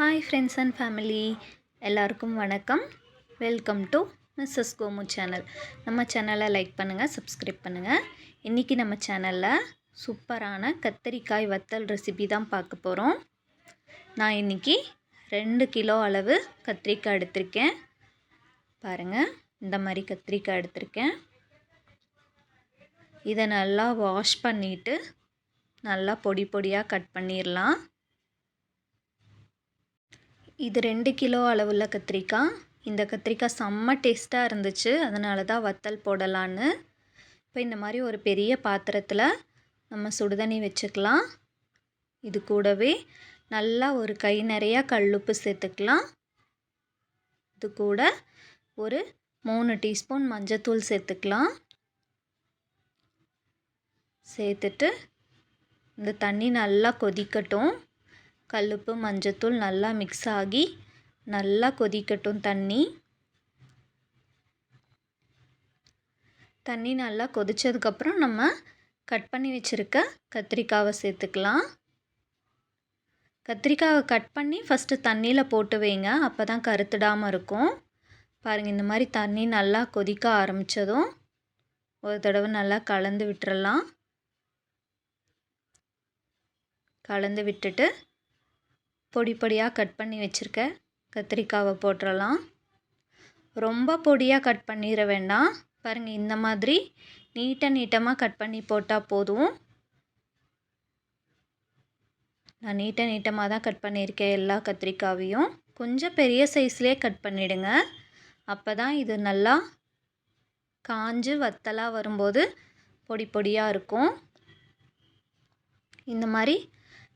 Hi friends and family எல்லாருக்கும் வணக்கம். Welcome to Mrs Komu channel நம்ம சேனலை லைக் பண்ணுங்கள் சப்ஸ்கிரைப் பண்ணுங்கள் இன்றைக்கி நம்ம சேனலில் சூப்பரான கத்தரிக்காய் வத்தல் ரெசிபி தான் பார்க்க போகிறோம் நான் இன்றைக்கி ரெண்டு கிலோ அளவு கத்திரிக்காய் எடுத்திருக்கேன். பாருங்கள் இந்த மாதிரி கத்திரிக்காய் எடுத்திருக்கேன். இதை நல்லா வாஷ் பண்ணிவிட்டு நல்லா பொடி பொடியாக கட் பண்ணிடலாம். இது ரெண்டு கிலோ அளவுள்ள கத்திரிக்காய். இந்த கத்திரிக்காய் செம்ம டேஸ்ட்டாக இருந்துச்சு. அதனால தான் வத்தல் போடலான்னு. இப்போ இந்த மாதிரி ஒரு பெரிய பாத்திரத்தில் நம்ம சுடுதண்ணி வச்சுக்கலாம். இது கூடவே நல்லா ஒரு கை நிறையா கல்லுப்பு சேர்த்துக்கலாம். இது கூட ஒரு மூணு டீஸ்பூன் மஞ்சத்தூள் சேர்த்துக்கலாம். சேர்த்துட்டு இந்த தண்ணி நல்லா கொதிக்கட்டும். கல்லுப்பு மஞ்சத்தூள் நல்லா மிக்ஸ் ஆகி நல்லா கொதிக்கட்டும் தண்ணி. தண்ணி நல்லா கொதித்ததுக்கப்புறம் நம்ம கட் பண்ணி வச்சுருக்க கத்திரிக்காவை சேர்த்துக்கலாம். கத்திரிக்காவை கட் பண்ணி ஃபஸ்ட்டு தண்ணியில் போட்டு வைங்க. அப்போ தான் கருத்துடாமல் இருக்கும். பாருங்கள் இந்த மாதிரி தண்ணி நல்லா கொதிக்க ஆரம்பித்ததும் ஒரு தடவை நல்லா கலந்து விட்டுறலாம். கலந்து விட்டுட்டு பொடி பொடியாக கட் பண்ணி வச்சுருக்க. கத்திரிக்காவை போட்டுடலாம் ரொம்ப பொடியாக கட் பண்ணிட வேண்டாம். பாருங்கள் இந்த மாதிரி நீட்டாக நீட்டமாக கட் பண்ணி போட்டால் போதும். நான் நீட்ட நீட்டமாக தான் கட் பண்ணியிருக்கேன் எல்லா கத்திரிக்காவையும். கொஞ்சம் பெரிய சைஸ்லேயே கட் பண்ணிவிடுங்க அப்போ தான் இது நல்லா காஞ்சு வத்தலாக வரும்போது பொடி பொடியாக இருக்கும். இந்த மாதிரி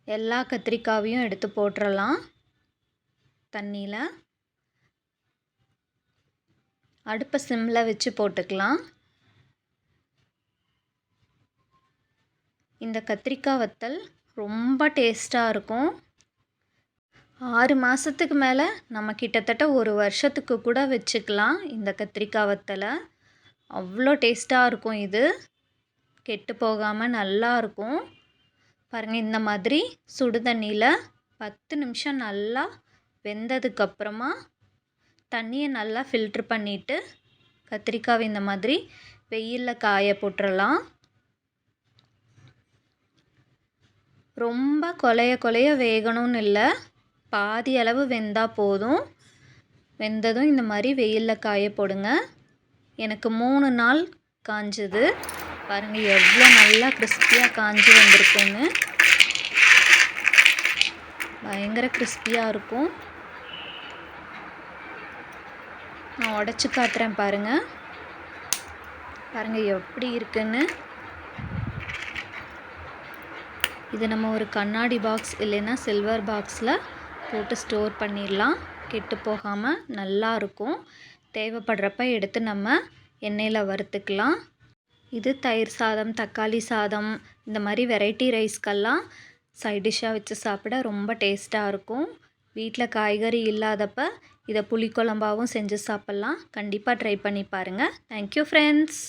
எல்லா கத்திரிக்காவையும் எடுத்து போட்டுடலாம் தண்ணியில். அடுப்பை சிம்மில் வச்சு போட்டுக்கலாம். இந்த கத்திரிக்காய் வத்தல் ரொம்ப டேஸ்ட்டாக இருக்கும். ஆறு மாதத்துக்கு மேலே நம்ம கிட்டத்தட்ட ஒரு வருஷத்துக்கு கூட வச்சுக்கலாம் இந்த கத்திரிக்காய் வத்தலை. அவ்வளோ டேஸ்ட்டாக இருக்கும் இது. கெட்டு போகாமல் நல்லா இருக்கும். பாருங்கள் இந்த மாதிரி சுடு தண்ணியில் பத்து நிமிஷம் நல்லா வெந்ததுக்கப்புறமா தண்ணியை நல்லா ஃபில்ட்ரு பண்ணிவிட்டு கத்திரிக்காவை இந்த மாதிரி வெயிலில் காய போட்டுடலாம் ரொம்ப கொலைய கொலைய வேகணும்னு இல்லை. பாதி அளவு வெந்தால் போதும். வெந்ததும் இந்த மாதிரி வெயிலில் காய போடுங்க. எனக்கு மூணு நாள் காஞ்சது. பாருங்கள் எவ்வளோ நல்லா கிறிஸ்பியாக காஞ்சி வந்திருக்குன்னு. பயங்கர கிறிஸ்பியாக இருக்கும். நான் உடச்சி காட்டுறேன் பாருங்கள் பாருங்கள் எப்படி இருக்குன்னு. இது நம்ம ஒரு கண்ணாடி பாக்ஸ் இல்லைன்னா சில்வர் பாக்ஸில் போட்டு ஸ்டோர் பண்ணிடலாம். கெட்டு போகாமல் நல்லா இருக்கும். தேவைப்படுறப்ப எடுத்து நம்ம எண்ணெயில் வறுத்துக்கலாம். இது தயிர் சாதம் தக்காளி சாதம் இந்த மாதிரி வெரைட்டி ரைஸ்க்கெல்லாம் சைட் டிஷ்ஷாக வச்சு சாப்பிட ரொம்ப டேஸ்ட்டாக இருக்கும். வீட்டில் காய்கறி இல்லாதப்ப இதை புளிக்குழம்பாகவும் செஞ்சு சாப்பிட்லாம். கண்டிப்பாக ட்ரை பண்ணி பாருங்கள் தேங்க்யூ ஃப்ரெண்ட்ஸ்